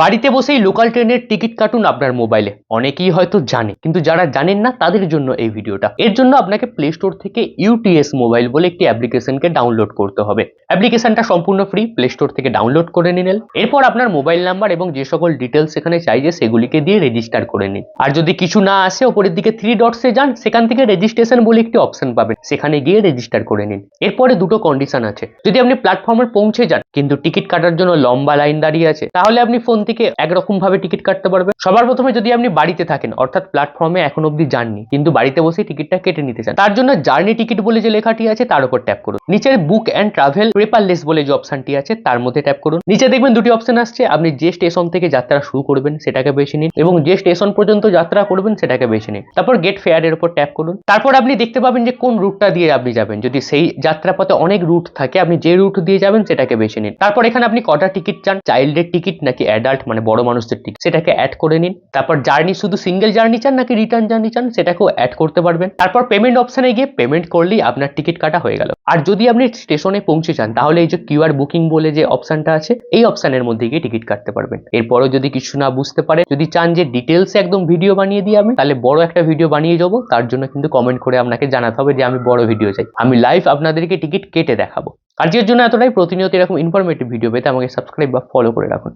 বাড়িতে বসেই লোকাল ট্রেনের টিকিট কাটুন আপনার মোবাইলে অনেকেই হয়তো জানে, কিন্তু যারা জানেন না, তাদের জন্য এই ভিডিওটা। এর জন্য আপনাকে প্লে স্টোর থেকে ইউটিএস মোবাইল বলে একটি অ্যাপ্লিকেশনকে ডাউনলোড করতে হবে। অ্যাপ্লিকেশনটা সম্পূর্ণ ফ্রি প্লে স্টোর থেকে ডাউনলোড করে নিলেন এরপর আপনার মোবাইল নাম্বার এবং যে সকল ডিটেলস এখানে চাইছে সেগুলিকে দিয়ে রেজিস্টার করে নিন। আর যদি কিছু না আসে, ওপরের দিকে থ্রি ডটসে যান, সেখান থেকে রেজিস্ট্রেশন বলে একটি অপশন পাবেন। সেখানে গিয়ে রেজিস্টার করে নিন। এরপরে দুটো কন্ডিশন আছে। যদি আপনি প্ল্যাটফর্মে পৌঁছে যান, কিন্তু টিকিট কাটার জন্য লম্বা লাইন দাঁড়িয়ে আছে, তাহলে আপনি ফোন থেকে একরকম ভাবে টিকিট কাটতে পারবে। সবার প্রথমে যদি আপনি বাড়িতে থাকেন, অর্থাৎ প্ল্যাটফর্মে এখন অব্দি যাননি, কিন্তু বাড়িতে বসে টিকিটটা কেটে নিতে চান, তার জন্য জার্নি টিকিট বলে যে লেখাটি আছে, তার উপর ট্যাপ করুন। নিচের বুক অ্যান্ড ট্রাভেল পেপারলেস বলে যে অপশনটি আছে, তার মধ্যে ট্যাপ করুন। নিচে দেখবেন দুটি অপশন আসছে, আপনি যে স্টেশন থেকে যাত্রা শুরু করবেন, সেটাকে বেছে নিন এবং যে স্টেশন পর্যন্ত যাত্রা করবেন, সেটাকে বেছে নিন। তারপর গেট ফেয়ারের উপর ট্যাপ করুন। তারপর আপনি দেখতে পাবেন যে কোন রুটটা দিয়ে আপনি যাবেন। যদি সেই যাত্রাপথে অনেক রুট থাকে, আপনি যে রুট দিয়ে যাবেন, সেটাকে বেছে নিন। তারপর এখানে আপনি কটা টিকিট চান? চাইল্ডের টিকিট নাকি অ্যাডাল্ট মানে বড় মানুষদের টিকিট সেটাকে অ্যাড করে নিন। তারপর জার্নি শুধু সিঙ্গেল জার্নি চান নাকি রিটার্ন জার্নি চান, সেটাকেও অ্যাড করতে পারবেন। তারপর পেমেন্ট অপশনে গিয়ে পেমেন্ট করলেই আপনার টিকিট কাটা হয়ে গেল। আর যদি আপনি স্টেশনে পৌঁছে যান, তাহলে এই যে কিউআর বুকিং বলে যে অপশনটা আছে, এই অপশানের মধ্যে গিয়ে টিকিট কাটতে পারবেন। এরপরও যদি কিছু না বুঝতে পারে, যদি চান যে ডিটেলস একদম ভিডিও বানিয়ে দিই আমি, তাহলে বড় একটা ভিডিও বানিয়ে যাব। তার জন্য কিন্তু কমেন্ট করে আপনাকে জানাতে হবে যে আমি বড় ভিডিও চাই। আমি লাইভ আপনাদেরকে টিকিট কেটে দেখাবো। আজকের জন্য এতটাই। প্রতিনিয়ত এরকম ইনফরমেটিভ ভিডিও পেতে আমাকে সাবস্ক্রাইব বা ফলো করে রাখুন।